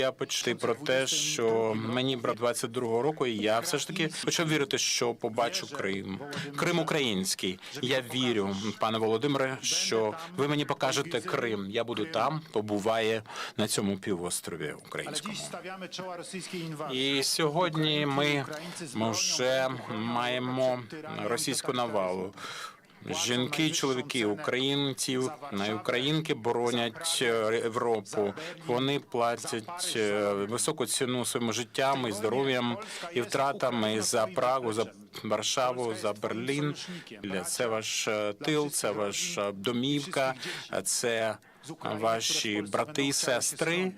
Я почти про те, що мені брат 22-го року, і я все ж таки почав вірити, що побачу Крим. Крим український. Я вірю, пане Володимире, що ви мені покажете Крим. Я буду там, побуває на цьому півострові українському. І сьогодні ми вже маємо російську навалу. Жінки, чоловіки, українців на українки боронять е, Європу. Вони платять е, високу ціну своїм життям і здоров'ям і втратами за Прагу, за Варшаву, за Берлін. Це ваш е, тил, це ваша домівка, це ваші брати і сестри.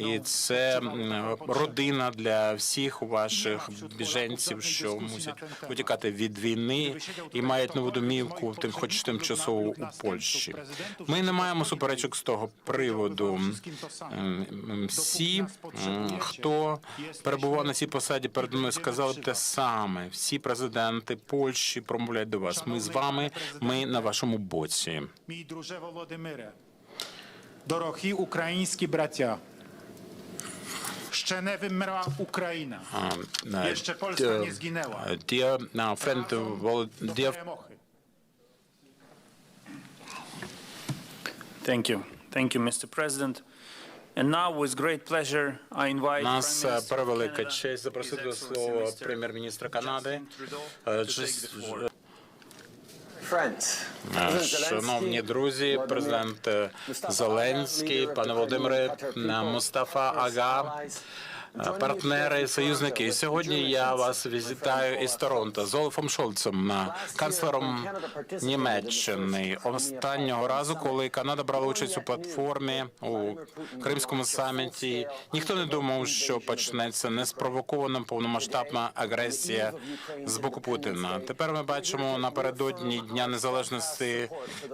І це родина для всіх ваших біженців, що мусять утікати від війни і мають нову домівку, тим, хоч тимчасово у Польщі. Ми не маємо суперечок з того приводу. Всі, хто перебував на цій посаді перед мною, сказали те саме. Всі президенти Польщі промовляють до вас. Ми з вами, ми на вашому боці. Мій друже Володимире, дорогі українські браття, ще не вимерла Україна. Jeszcze Polska nie zginęła. Dear uh, friend, uh, Vol- Do dear перемоги. Thank you. Thank you, Mr. President. And now, with great pleasure, I invite Нас Prime е, Minister of превелика Canada, честь запросити до слова прем'єр-міністра Канади. Шановні друзі, президент е, Зеленський, пане Володимире, е, Мустафа Ага, е, партнери союзники. І сьогодні я вас вітаю із Торонто з Олафом Шольцем, е, канцлером Німеччини. Останнього разу, коли Канада брала участь у платформі у Кримському саміті, ніхто не думав, що почнеться неспровокована повномасштабна агресія з боку Путіна. Тепер ми бачимо напередодні Дня Незалежності,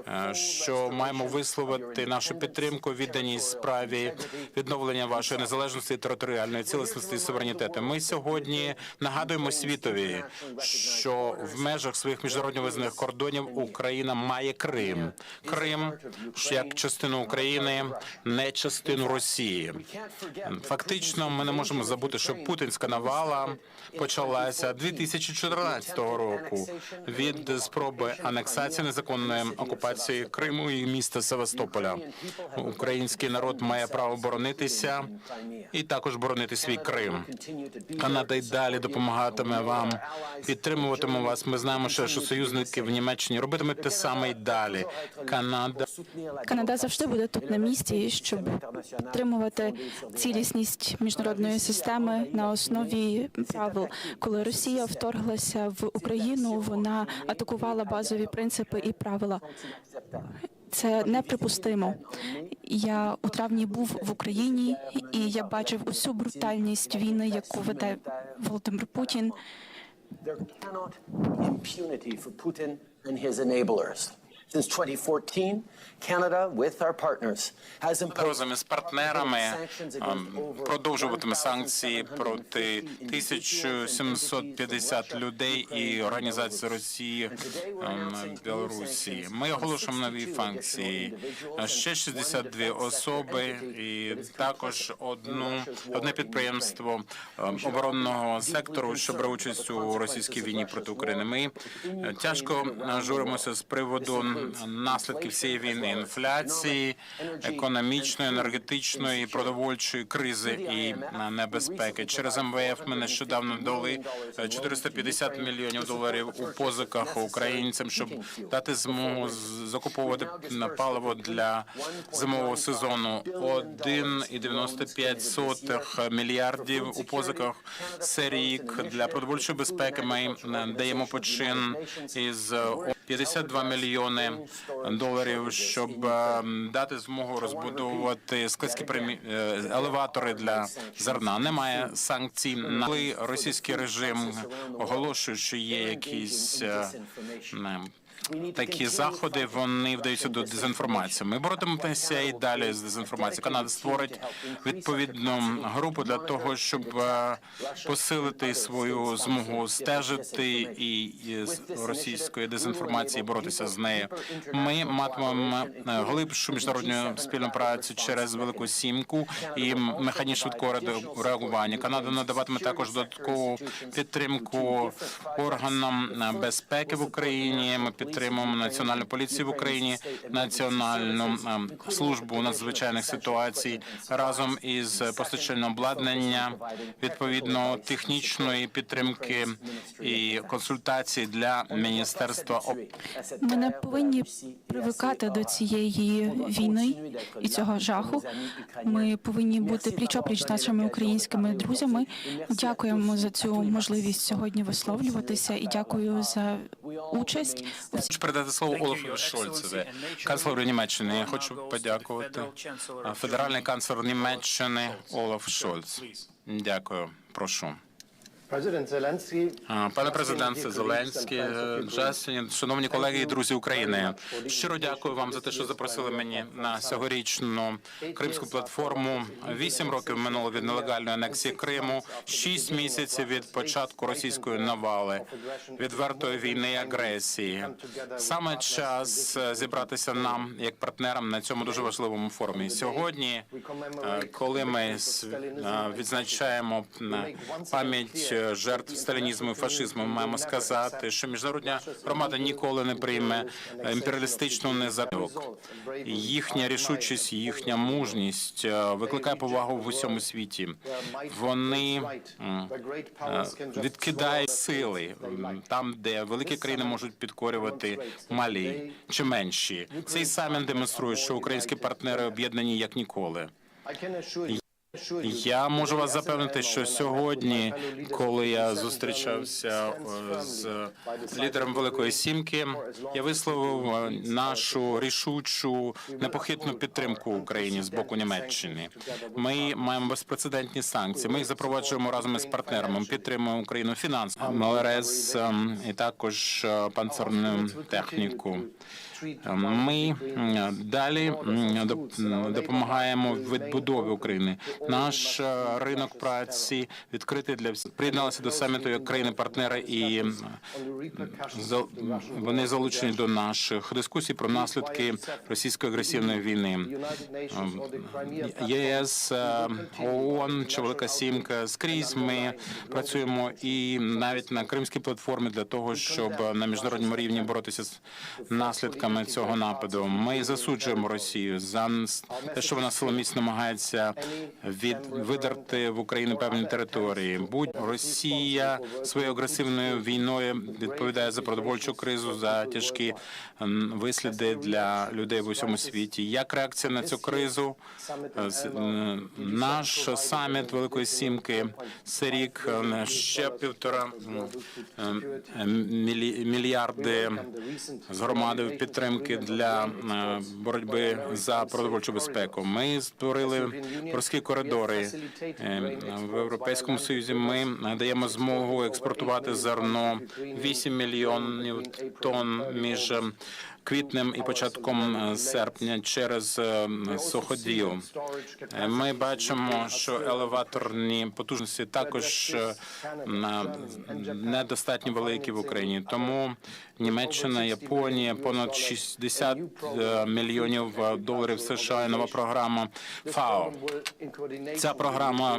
е, що маємо висловити нашу підтримку, відданість справі відновлення вашої незалежності, територіальної цілісності суверенітету. Ми сьогодні нагадуємо світові, що в межах своїх міжнародно визнаних кордонів Україна має Крим. Крим як частину України, не частину Росії. Фактично, ми не можемо забути, що путінська навала почалася 2014 року від спроби анексації незаконної окупації Криму і міста Севастополя. Український народ має право боронитися і також боронити свій Крим. Канада й далі допомагатиме вам, підтримуватиме вас. Ми знаємо, що, що союзники в Німеччині робитимуть те саме й далі. Канада Канада завжди буде тут на місці, щоб підтримувати цілісність міжнародної системи на основі правил. Коли Росія вторглася в Україну, вона атакувала базові принципи і правила. Це неприпустимо. Я у травні був в Україні, і я бачив усю брутальність війни, яку веде Володимир Путін. Since 2014, Canada, with our partners, has imposed партнерами sanctions against ем, over продовжуватиме санкції проти individuals and 1750 людей і організацій Росії ем, Білорусі. Ми оголошуємо нові санкції. Ще 62 особи і також одну одне підприємство ем, оборонного сектору, що бере участь у російській війні проти України. Ми е, тяжко журимося з приводу наслідків цієї війни, інфляції, економічної, енергетичної, продовольчої кризи і е, небезпеки. Через МВФ ми нещодавно дали е, 450 мільйонів доларів у позиках українцям, щоб дати змогу закуповувати паливо для зимового сезону. 1,95 мільярдів у позиках це рік для продовольчої безпеки. Ми е, даємо почин із е, 52 мільйони доларів, щоб е, дати змогу розбудовувати складські примі... е, елеватори для зерна. Немає санкцій. Коли російський режим оголошує, що є якісь е, не, такі заходи вони вдаються до дезінформації. Ми боротимемося і далі з дезінформацією. Канада створить відповідну групу для того, щоб е, посилити свою змогу стежити і з російської дезінформації боротися з нею. Ми матимемо е, глибшу міжнародну спільну працю через велику сімку і механізм швидкого реагування. Канада надаватиме також додаткову підтримку органам е, безпеки в Україні. Ми підтримуємо національну поліцію в Україні, національну е, службу надзвичайних ситуацій разом із постачальним обладнання, відповідно технічної підтримки і консультацій для міністерства Ми не повинні привикати до цієї війни і цього жаху. Ми повинні бути пліч-опліч нашими українськими друзями. Дякуємо за цю можливість сьогодні висловлюватися і дякую за участь Хочу передати слово Олафу Шольцеві, канцлеру Німеччини. Я хочу подякувати федеральний канцлер Німеччини Олаф Шольц. Дякую, прошу. Пане президенте Зеленський, е, шановні колеги і друзі України, щиро дякую вам за те, що запросили мені на цьогорічну кримську платформу. Вісім років минуло від нелегальної анексії Криму, шість місяців від початку російської навали, відвертої війни і агресії. Саме час е, зібратися нам як партнерам на цьому дуже важливому форумі. Сьогодні, е, коли ми відзначаємо пам'ять жертв сталінізму і фашизму, маємо сказати, що міжнародна громада ніколи не прийме імперіалістичну незадок. Їхня рішучість, їхня мужність е, викликає повагу в усьому світі. Вони е, відкидають сили там, де великі країни можуть підкорювати малі чи менші. Цей саміт демонструє, що українські партнери об'єднані як ніколи. Я можу вас запевнити, що сьогодні, коли я зустрічався е, з лідером Великої Сімки, я висловив е, нашу рішучу непохитну підтримку Україні з боку Німеччини. Ми маємо безпрецедентні санкції. Ми їх запроваджуємо разом із партнерами. Ми підтримуємо Україну фінансово, МЛРС ем, і також е, панцерну техніку. Ми далі допомагаємо в відбудові України. Наш е, ринок праці відкритий для. Приєдналися до саміту як країни-партнери, і вони залучені до наших дискусій про наслідки російської агресивної війни. Crimea ЄС, е, ООН чи Велика Сімка скрізь ми працюємо і навіть на кримській платформі для того, щоб на міжнародному рівні боротися з наслідками цього нападу. Ми засуджуємо Росію за те, що вона силоміць намагається від видерти в Україну певні території. Будь Росія своєю агресивною війною відповідає за продовольчу кризу, за тяжкі висліди для людей в усьому світі. Як реакція на цю кризу? Наш саміт Великої Сімки це рік ще півтора мільярди з громадою підтримки для боротьби за продовольчу безпеку. Ми створили морські коридори Е, в Європейському Союзі. Ми даємо змогу експортувати зерно 8 мільйонів тонн між квітнем і початком серпня через е, суходіл. Е, Ми бачимо, що елеваторні потужності також е, недостатньо великі в Україні. Тому Німеччина, Японія, понад 60 е, мільйонів доларів США і нова програма ФАО. Ця програма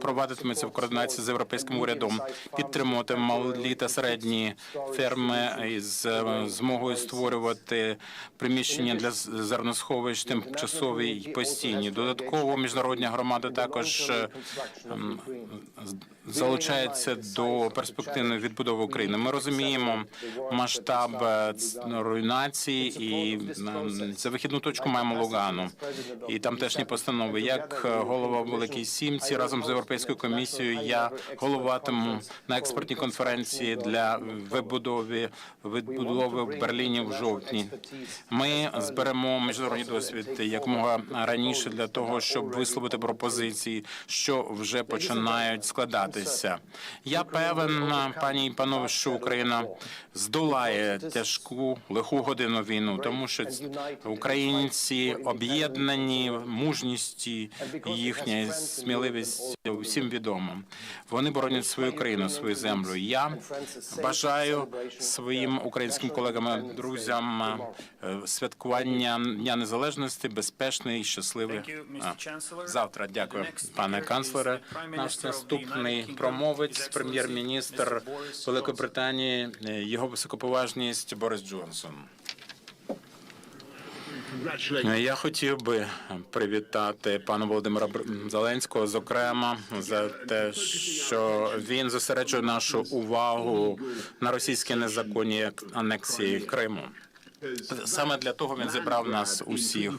провадитиметься в координації з європейським урядом, підтримувати малі та середні ферми із е, змогою створювати приміщення для зерносховищ тимчасові й постійні. Додатково міжнародна громада також е, м, з- залучається до перспективної відбудови України. Ми розуміємо масштаб е, руйнації і за вихідну точку маємо Лугану і тамтешні постанови. Як е, голова Великій Сімці разом з Європейською комісією я головатиму на експертній конференції для вибудови відбудови в Берліні в жовтні. Ми зберемо міжнародний досвід якомога раніше для того, щоб висловити пропозиції, що вже починають складатися. Я певен, пані і панове, що Україна здолає тяжку лиху годину війну, тому що українці об'єднані мужністю їхня сміливість усім відомо. Вони боронять свою країну, свою землю. Я бажаю своїм українським колегам, друзям е, святкування Дня Незалежності, безпечний щасливий завтра. Дякую, пане канцлере. Наш наступний промовець, прем'єр-міністр Великої Британії, його високоповажність Борис Джонсон. Я хотів би привітати пана Володимира Зеленського, зокрема, за те, що він зосереджує нашу увагу на російській незаконній анексії Криму. Саме для того він зібрав нас усіх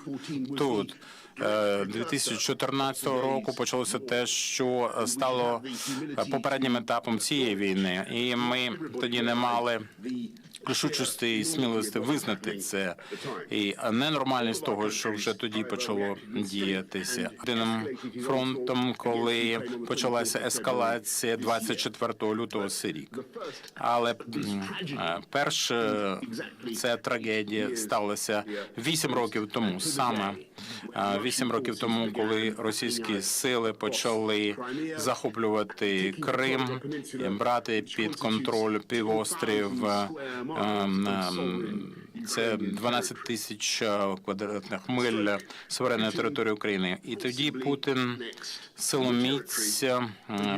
тут. Е, 2014 року почалося те, що стало попереднім етапом цієї війни, і ми тоді не мали рішучості і сміливості визнати це і ненормальність того, що вже тоді почало діятися. Єдиним фронтом, коли почалася ескалація 24 лютого рік. Але м, е, ця трагедія сталася вісім років тому, саме вісім років тому, коли російські сили почали захоплювати Крим, брати під контроль півострів. Ем, ем, Це 12 тисяч е, квадратних миль суверенної території України. І тоді Путін силоміць е,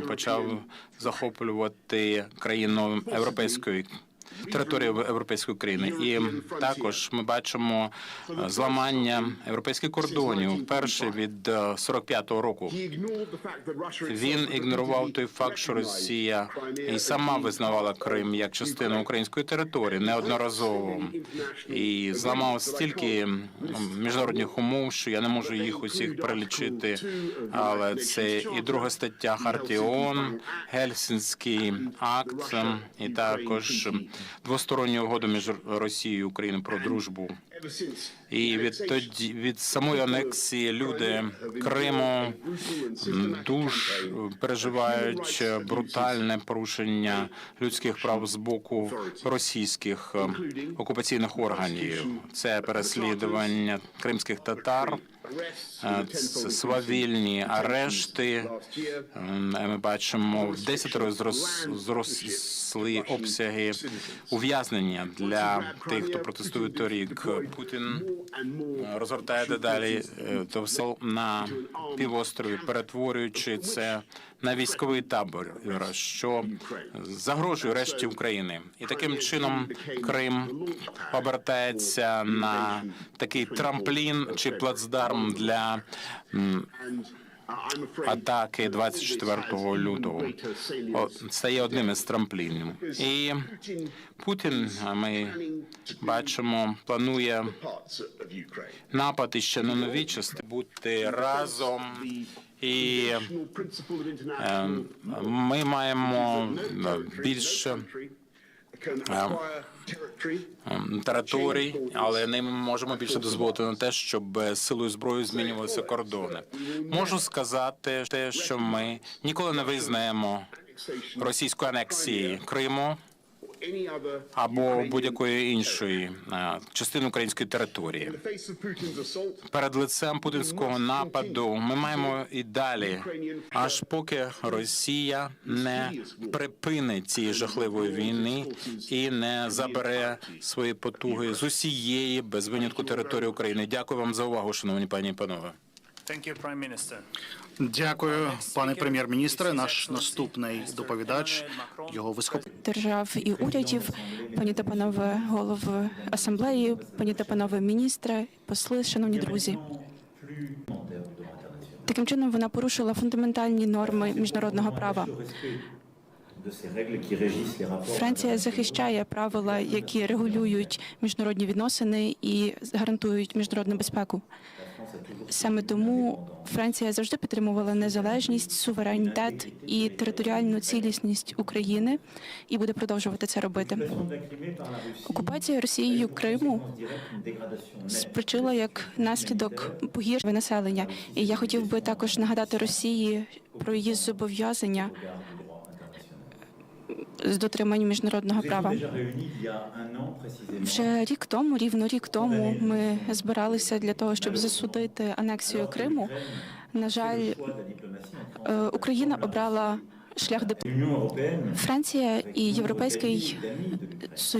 почав захоплювати країну європейської територію європейської країни. І також ми бачимо е, зламання європейських кордонів вперше від е, 45-го року. Він ігнорував той факт, що Росія і сама визнавала Крим як частину української території неодноразово і зламав стільки міжнародних умов, що я не можу їх усіх перелічити. Але це і друга стаття Хартії ООН, Гельсінський акт, і також двостороння угода між Росією і Україною про дружбу. І відтоді від самої анексії люди Криму дуже переживають брутальне порушення людських прав з боку російських е, окупаційних органів. Це переслідування кримських татар, свавільні арешти. Ми бачимо в десятеро зрос- зросли обсяги ув'язнення для тих, хто протестує торік. Путін розгортає дедалі е, то на півострові, перетворюючи це на військовий табор, що загрожує решті України, і таким чином Крим обертається на такий трамплін чи плацдарм для атаки 24 лютого. О, стає одним із трамплінів. І Путін, ми бачимо, планує напад іще на нові частини, бути разом. І е, ми маємо е, більше ем, територій, але не можемо більше дозволити на те, щоб силою зброї змінювалися кордони. Можу сказати те, що ми ніколи не визнаємо російської анексії Криму або будь-якої іншої е, частини української території. Перед лицем путінського нападу ми маємо і далі, аж поки Росія не припинить цієї жахливої війни і не забере свої потуги з усієї без винятку території України. Дякую вам за увагу, шановні пані і панове. Thank you, Дякую, пане прем'єр-міністре. Наш наступний доповідач, його високо держав і урядів, пані та панове голови асамблеї, пані та панове міністри, посли, шановні друзі. Таким чином вона порушила фундаментальні норми міжнародного права. Франція захищає правила, які регулюють міжнародні відносини і гарантують міжнародну безпеку. Саме тому Франція завжди підтримувала незалежність, суверенітет і територіальну цілісність України і буде продовжувати це робити. Окупація Росією Криму спричила як наслідок погіршення населення. І я хотів би також нагадати Росії про її зобов'язання з дотриманням міжнародного права. Вже рік тому, рівно рік тому, ми збиралися для того, щоб засудити анексію Криму. На жаль, е, Україна обрала шлях дип... Франція і Європейський Союз.